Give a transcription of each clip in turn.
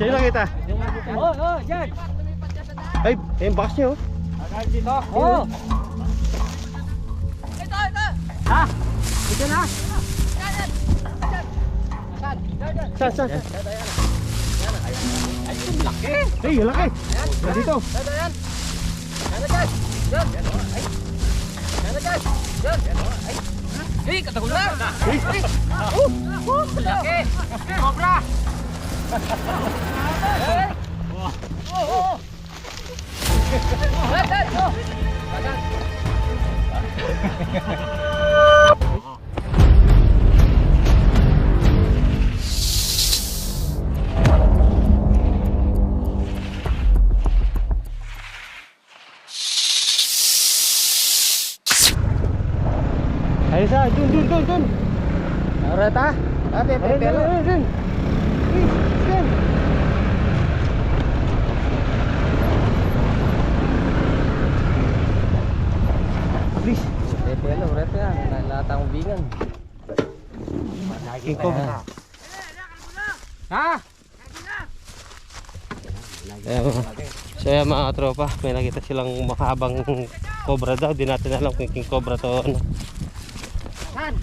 Sa'yo lang kita. Oh, oh, dyan. Ay, yung box niyo. Agad dito. Oh. Ito, ito. Ha? Ito na. Saan, saan, saan? Ay, yung laki. Ay, yung laki. Nandito. Ito, yan. Yan na, guys. Yan. Ay. Yan na, guys. Yan. Ay. Hey, katagol na. Ay, Oh, oh, laki. Cobra. Eh. Oh, oh, oh. Eh, eh, oh. Ayun dun, dun, dun, dun. Arat ha? Ate, Ayun, ayun, ayun, dun. Ay, dun. Please. Pepelo, reto yan. Nalatang ubingan. King Cobra. Ha? Ayan, so yan mga tropa, may nakita silang mahabang cobra daw. Di natin alam kung king cobra to ano. Saan?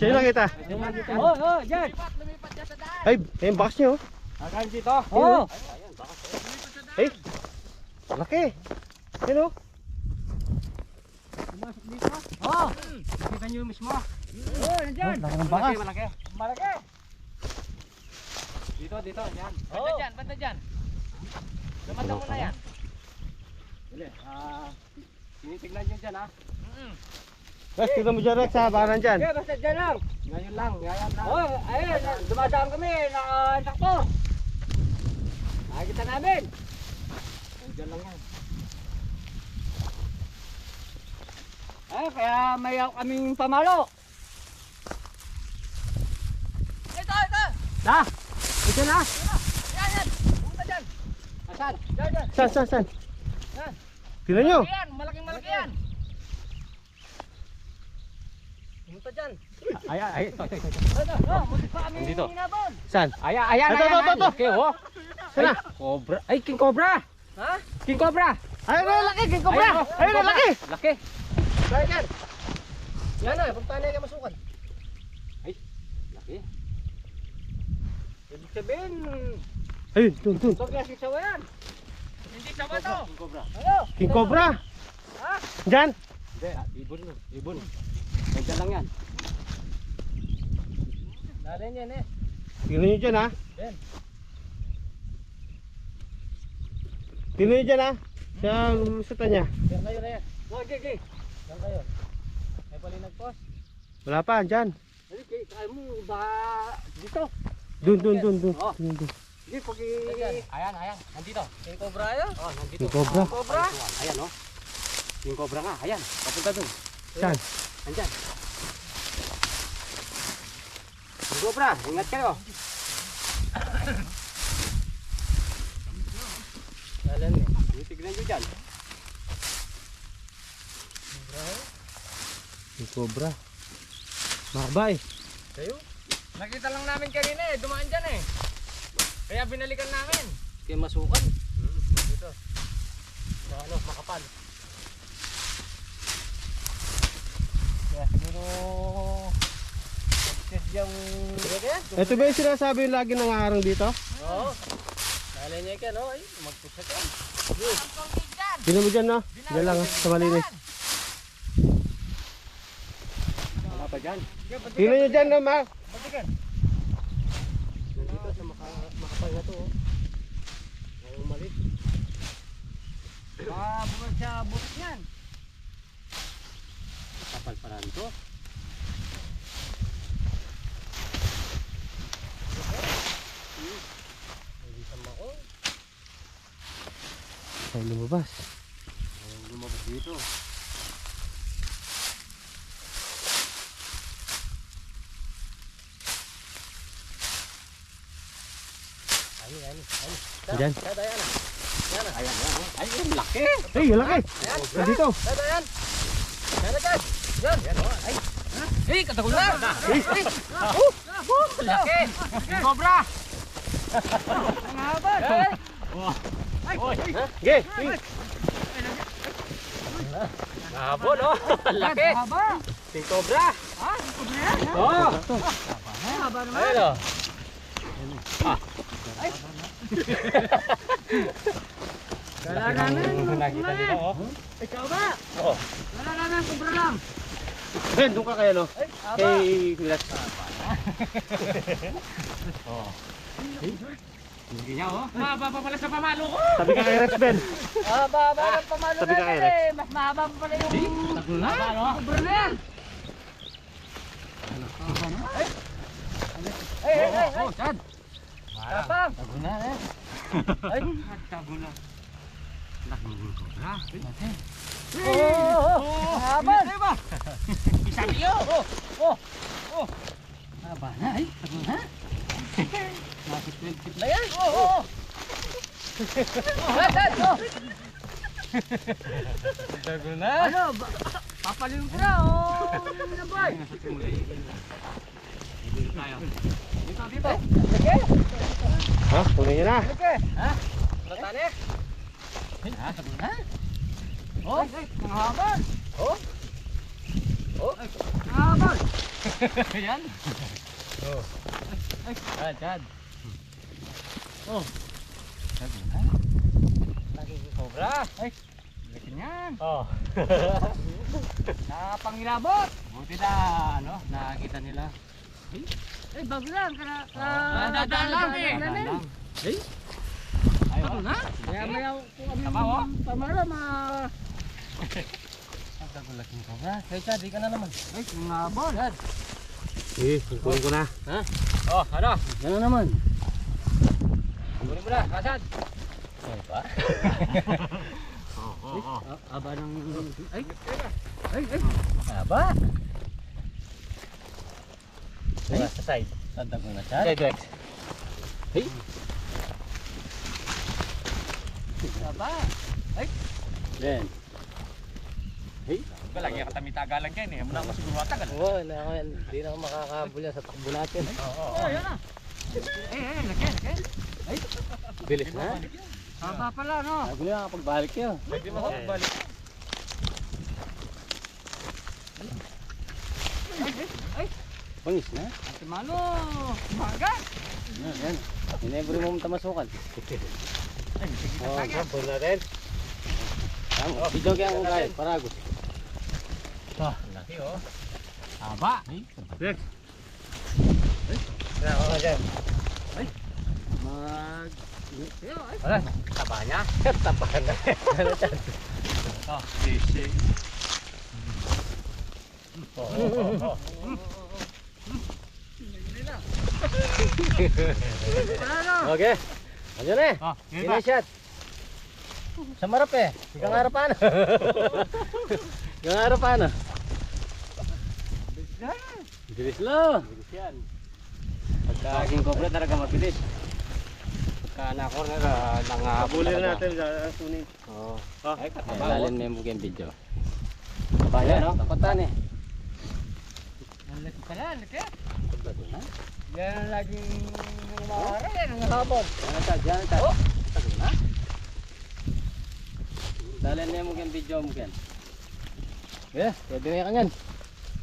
Sa'yo lang kita. Oh, oh, dyan. Ay, yung box niyo. Agad dito. Oh. Ay, laki. Ayun oh. Pumasok dito. Oh. Kita nyo mismo. Oh, nandyan. Laki ng bakas. Malaki, malaki. Dito, dito, yan. Banda dyan, banda dyan. Lumata mo na yan. Dali, ah, tinitignan nyo dyan ha. Rex, tignan mo dyan Rex ha, baka nandyan. Okay, basta dyan lang. Ngayon lang, ngayon lang. Oh, ayun, dumadaan kami, nakasakto. Nakikita namin. Diyan lang yan. Ay, kaya may kaming pamalo. Ito, ito. Da, ito na. Yan, yan. Pumunta dyan. Asan? Dyan, dyan. Saan, saan, saan? Yan. Tignan nyo. Malaki yan, malaking malaki yan. Pumunta dyan. Ay, ay, ay, ito, ito, ito. Ito, oh, pa kami Dito. hinabol. Saan? Ay, ayan, Ito, ayan, ito, ayan. ito. Laki, oh. Saan na? Ay, Cobra. Ay, King Cobra. Ha? King Cobra. Ayun na, laki, king cobra. Ayun, oh, Ayun na, laki. Laki. Dyan, dyan. Yan na, punta na yung masukan. Laki. Ibig sabihin, Ayun, dun, dun. ito kaya si Sawa yan. Sama to. King Cobra. King cobra. Ha? Dyan. Hindi, ah, ibon mo. Ibon. Nandiyan lang yan. Narin yan eh. Tignan nyo dyan ha. Yan. Tignan nyo dyan ha. Sa lusatan niya. Yan kayo na yan. Okay, okay. Yan kayo. May pali nagpost. Wala pa, dyan. Hindi, kay- kaya mo ba dito? Dun, dun, dun, dun. Oh. Dun, dun. Hindi, pag Ayan. Ayan. Nandito. King Cobra yun. Oh, nandito. King Cobra. Cobra? Ayan, oh. King Cobra nga. Ayan. Papunta dun. Saan? Nandyan. King Cobra, ingat kayo. Dalan eh. Titignan nyo dyan. King cobra. Mahaba eh. Kayo? Nakita lang namin kanina eh. Dumaan dyan eh. Kaya binalikan namin. Kaya masukan. Dito. Sa ano, makapal. Kaya siguro... Yung... Ito ba yung sinasabi yung lagi nangarang dito? Oo. Dali niya ka no? Ay, magpusa ka. Tignan mo dyan no. Dyan lang sa malinis. Wala pa dyan. Tignan nyo dyan no, Mark. Batikan. Nandito sa maka, makapal na to. Oh. Ngayong malit. Ah, bukas siya bukas yan. Kapal pa rin to. Hindi sama ko. Ay, lumabas. Ngayong lumabas dito. Ano, ano, ano. Dyan. Dada yan ah. Yan ah. Ayan, yan. oh. Ay, ang laki. Ay, yung laki. Nandito. Dada yan. Yan katagol na. Laki. Cobra. Ang haba. Ge! Habo, no? Laki. Haba. King Cobra! Ha? Cobra yan? Oo! Haba naman. Ayun o! Wala namin. Nakita nila oh. Ikaw ba? Oo. Wala namin. Cobra lang. Ben, doon ka kaya no? Ay, haba. Kay Kulas. Hindi niya, oh. Mahaba pa pala sa pamalo ko. Sabi ka kay Rex, Ben. Mahaba ba ng pamalo Sabi ka kay eh. Mas mahaba pa pala yung... Tagol na. Cobra na yan. Ay, ay, ay, ay. Oh, Chad. Tapang. Tagol na eh. Ay, tagol na. Oh, oh, oh. Habang. Isa niyo. Oh, oh, oh. Haba na, ay. Tagol na. Nakit-tip na yan. Oh, oh, oh. Oh, oh. Tago na. Ano, ba- papalim ko na, oh. Ano na boy? Dito, dito. Sige. Ha? Kunin niyo na. Sige. Ha? Ratane. Ha, sabi na. Oh. Oh. Oh, ang habal. Yan. Oh. Ay, Chad, Chad. Oh. Sabi na. Lagi cobra. Ay, laki niyan. Oh. Napangilabot. Buti na, ano, nakakita nila. Eh, bago lang, kana, ka, dadaan lang eh. Dadaan lang. Eh? Ayaw. na? Kaya maya ko kami pamala ma... Ang kagulaking ko ba? Kaya siya, di ka na naman. Ay, nga ba? Dad. Eh, kunin ko na. Oh, ano? Yan na naman. Kunin mo na, kasad. Ay, pa? Oo, oo, oo. Aba ng... Ay! Ay, ay! Aba! Wala sa side. Tanda ko na siya. Side Rex. Aba! Ben. Galang yung katamita-galang yan eh. Muna mo siguro matagal. Oo, na ako yan. Hindi na ako makakabol yan sa takbo natin. Oo, oh, na. Eh, eh, laki, laki. Bilis na. Haba pala, no? Bago na pagbalik yun. Pwede mo balik. Bangis na. Ate Mano, umaga. Yan, yan. Inebre mo tamasukan. Oh, sabon na rin. Tama, video kaya ang kaya, paragos. Laki, oh. Haba. Rex. Kaya ako dyan. Mag... Ay, Wala, taba niya. Taba na. Dyan? Oh, sisig. Oh, oh, oh. Okay. Ano na eh? Oh, Sinashot. Sa marap eh. Nga harapan. Ikaw nga harapan. Bilis lo. Bilis yan. Pagka aking cobra talaga mabilis. Pagka na-corner, uh, nangahabol Bulin talaga. natin sa sunin. Oo. Ah, Ay, katalin mo yung video. Kaya no? Kakutan eh. Ang laki pala, laki. Yan ang laging umawara, yan ang habon. Yan ta, yan ta. Oh. Tago na. Dalhin mo yung video mo yan. Yeah, pwede na yan.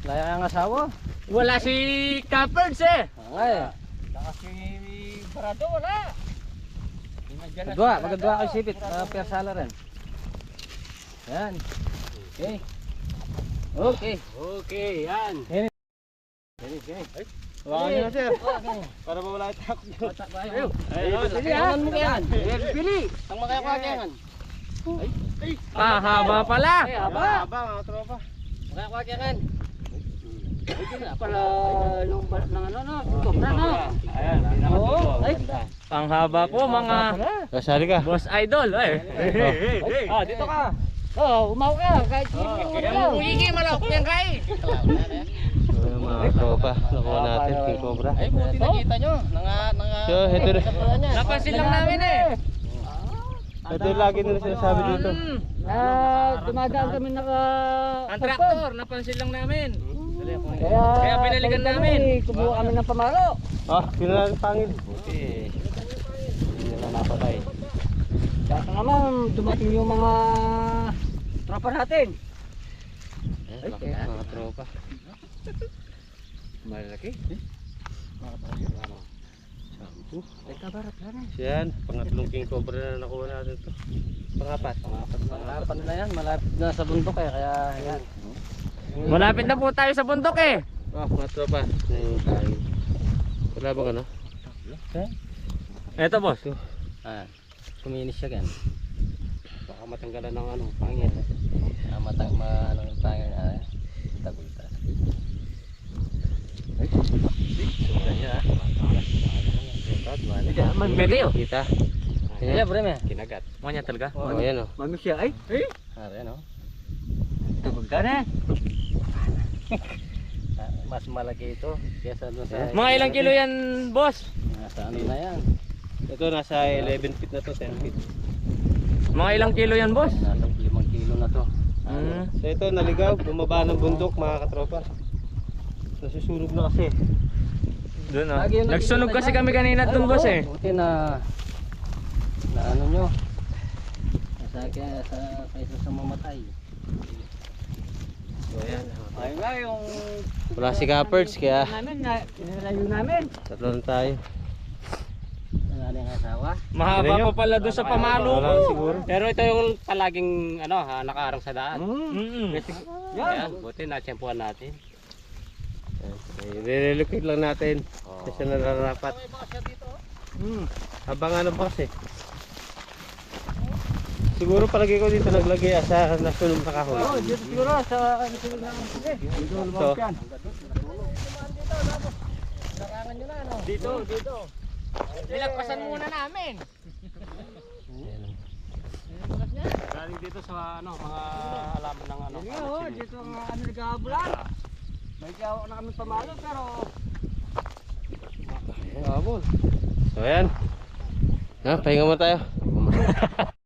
Laya kang asawa. Wala si Caperns eh. Nga eh. Saka si Barado, wala. Barado. magdwa kayo sipit. Uh, persala rin. Yan. Okay. Okay. Okay, yan. Okay, okay. Hawakan niyo na, sir. Okay. Para mawala yung takot niyo. Ayun. Ayun. Mo yan. Pili. Ang makaya ko yan. Ah, haba pala. Ay, Haba, haba. mga tropa. Makaya ko yan. Pala yung balat ng ano, no? Sobra, no? Ayan, Oo. Ay. Ang haba po, mga Kasali ka. boss idol. Ay. Ah, dito ka. Oh, umaw ka. Kahit hindi mo Uigi, malawak yan kay. Mga tropa. Nakuha natin cobra. Ay, buti nakita nyo. Nanga, nanga. So, ito rin. Napansin lang namin eh. Ito yung lagi nila sinasabi dito. Ah, dumadaan kami naka... Ang traktor, napansin lang namin. Kaya, Kaya pinaligan namin. Kumuha kami ng pamalo. Ah, pinala pangil. Buti eh. Hindi nila napatay. Kaya naman, dumating yung mga tropa natin. Eh, laki na. Mga tropa. Malaki. Teka, barat na rin. Yan, pangatlong king cobra na nakuha natin to. Pangapat. Pangapat na harapan nila yan. Malapit na sa bundok eh. Kaya yan. Malapit na po tayo sa bundok eh. Ah, pangatlo pa. Ay, Wala bang ano? Eto boss. Ah, kuminis siya gan. Baka matanggalan ng ano, pangit. Ah, matang ma ano yung pangit ah. Tagulta. Oh. Kita. Iya, bro, me. Kinagat. Manya talaga. Oh, ayan oh. Ay. Are no. Tubog ka na. Mas malaki ito kaysa doon sa Mga ilang kilo yan boss? Nasa ano na yan? Ito nasa 11 feet na to, 10 feet. Mga ilang kilo yan boss? Nasa 5 kilo na to. Mm. So ito, naligaw, bumaba ng bundok mga katropa. Nasusunog na kasi. Doon oh. Nagsunog kasi kami kanina doon boss eh. Buti na na ano nyo. Sa kaya sa kaysa sa mamatay. So ayan. Ayun nga yung... Wala si Cappers, kaya Namin, na, nilalayo namin. tatlo na tayo. Ang aling asawa. Mahaba pa pala doon sa pamalo ko. Pero ito yung palaging ano ha, nakaarang sa daan. Mm. Yan, buti na tsempuan natin. I-relocate lang natin. Oh. Kasi nararapat. Hmm. Habang ano pa kasi. Siguro palagi ko dito naglagay ah, sa nasunog na kahoy. Oo, dito siguro sa... Dito lang ang sige. Dito lumabas yan. Dito, dito. Nilagpasan muna namin. Galing dito sa ano, mga halaman ng ano. Oh, dito ang ano naghahabulan. Gawa na kami pamalo pero... So ayan. Ha, pahinga mo tayo.